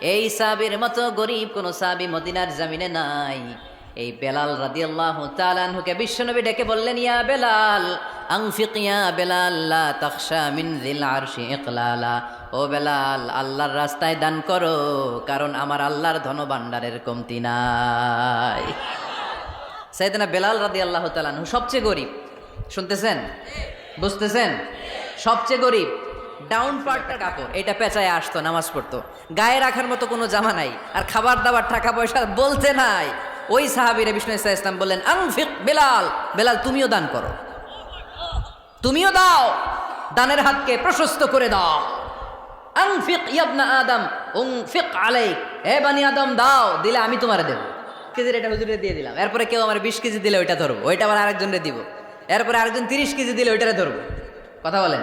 এই সাবির মতো গরিব কোনো সাবি মদিনার জামিনে নাই। এই বেলাল রাদিয়াল্লাহু তাআলাহুকে বিশ্বনবী ডেকে বললেন, ইয়া বেলাল আনফিক ইয়া বেলাল, লা তাখশা মিন যিল আরশি ইকলালা। ও বেলাল, আল্লাহর রাস্তায় দান করো, কারণ আমার আল্লাহর ধন ধনভাণ্ডারের কমতি নাই। সাইদানা বেলাল রাদিয়াল্লাহু তাআলাহু সবচেয়ে গরিব। শুনতেছেন? বুঝতেছেন? সবচেয়ে গরিব। ডাউন পার্টটা কাপড়, এটা পেঁচায় আসতো, নামাজ পড়তো। গায়ে রাখার মতো কোনো জামা নাই, আর খাবার দাবার, টাকা পয়সা বলতে নাই। ওই সাহাবিরে বিষ্ণু ইসা ইসলাম বললেন আংফিক বেলাল বেলাল, তুমিও দান করো। তুমিও দাও, দানের হাতকে প্রশস্ত করে দাও। আংফিক ইয়াবনা আদম উংফিক আলাইক। এ বানি আদম, দাও, দিলে আমি তোমারে দেবো। কেজির এটা হুজুরে দিয়ে দিলাম। এরপরে কেউ আমার বিশ কেজি দিলে ওইটা ধরবো, ওইটা আবার আরেকজনরে দিব। এরপরে আরেকজন তিরিশ কেজি দিলে ওইটারে ধরবো। কথা বলেন?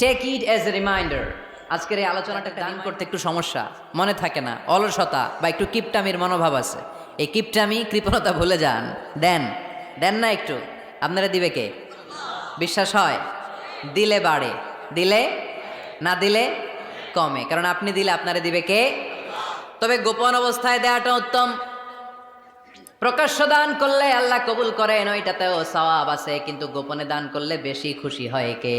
Take it as a reminder আজকের এই আলোচনাটা দান করতে একটু সমস্যা মনে থাকে না অলসতা বা একটু কিপটামির মনোভাব আছে। এই কিপটামি কৃপণতা ভুলে যান। দেন দেন না একটু। আপনারা দিবে কে? বিশ্বাস হয়? দিলে বাড়ে। দিলে? না দিলে? কমে। কারণ আপনি দিলে আপনারা দিবে কে? তবে গোপন অবস্থায় দেওয়াটা উত্তম। প্রকাশ্য দান করলে আল্লাহ কবুল করেন ওইটাতেও সওয়াব আছে কিন্তু গোপনে দান করলে বেশি খুশি হয় কে?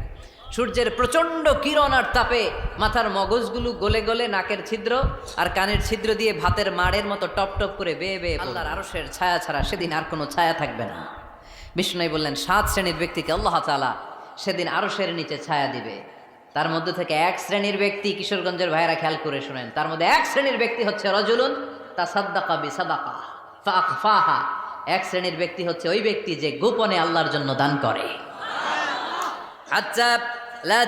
সূর্যের প্রচণ্ড কিরণ আর তাপে মাথার মগজগুলো গলে গলে নাকের ছিদ্র আর কানের ছিদ্র দিয়ে ভাতের মাড়ের মতো টপ টপ করে বেয়ে বেয়ে আল্লাহর আরশের ছায়া ছাড়া সেদিন আর কোনো ছায়া থাকবে না। বিষ্ণু বললেন, সাত শ্রেণির ব্যক্তিকে আল্লাহ তাআলা সেদিন আরশের নিচে ছায়া দিবে। তার মধ্যে থেকে এক শ্রেণির ব্যক্তি কিশোরগঞ্জের ভাইয়েরা খেয়াল করে শোনেন, তার মধ্যে এক শ্রেণির ব্যক্তি হচ্ছে রজুলুন তা সাদ্দাকা বি সাদাকা ফাহা এক শ্রেণির ব্যক্তি হচ্ছে ওই ব্যক্তি যে গোপনে আল্লাহর জন্য দান করে। আচ্ছা লা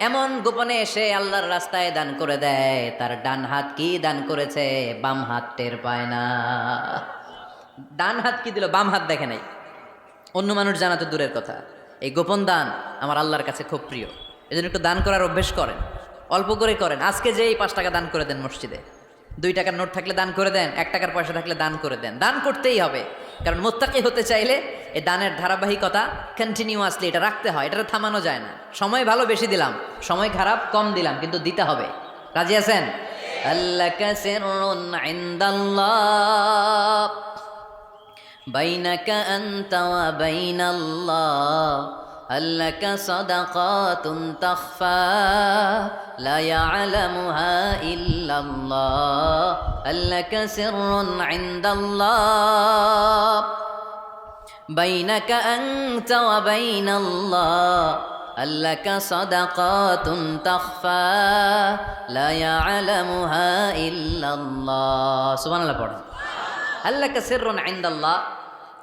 এমন গোপনে এসে আল্লাহর রাস্তায় দান করে দেয়। তার ডান হাত কি দান করেছে? বাম হাত টের পায় না। ডান হাত কি দিল? বাম হাত দেখে নাই। অন্য মানুষ জানা তো দূরের কথা। এই গোপন দান আমার আল্লাহর কাছে খুব প্রিয়। এই জন্য একটু দান করার অভ্যেস করেন। অল্প করে করেন। আজকে যে এই পাঁচ টাকা দান করে দেন মসজিদে। দুই টাকার নোট থাকলে দান করে দেন, এক টাকার পয়সা থাকলে দান করে দেন। দান করতেই হবে। কারণ মোত্তাকি হতে চাইলে এ দানের ধারাবাহিকতা কন্টিনিউয়াসলি এটা রাখতে হয় এটা থামানো যায় না। সময় ভালো বেশি দিলাম, সময় খারাপ কম দিলাম, কিন্তু দিতে হবে। রাজি আছেন? আল্লাহ বাইনাকা আন্তা বাইনাল্লাহ। لك صدقات تخفى لا يعلمها إلا الله لك سر عند الله بينك أنت وبين الله لك صدقات تخفى لا يعلمها إلا الله سبحان الله لك سر عند الله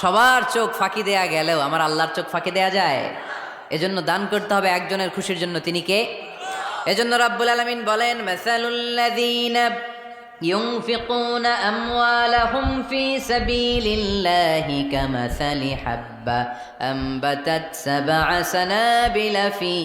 সবার চোখ ফাঁকি দেয়া গেলেও আমার আল্লাহর চোখ ফাঁকি দেয়া যায় এজন্য দান করতে হবে একজনের খুশির জন্য তিনি কে এজন্য রাব্বুল আলামিন বলেন মাসালুল্লাযীনা ينفقون أموالهم في سبيل الله كمثل حبة أنبتت سبع سنابل في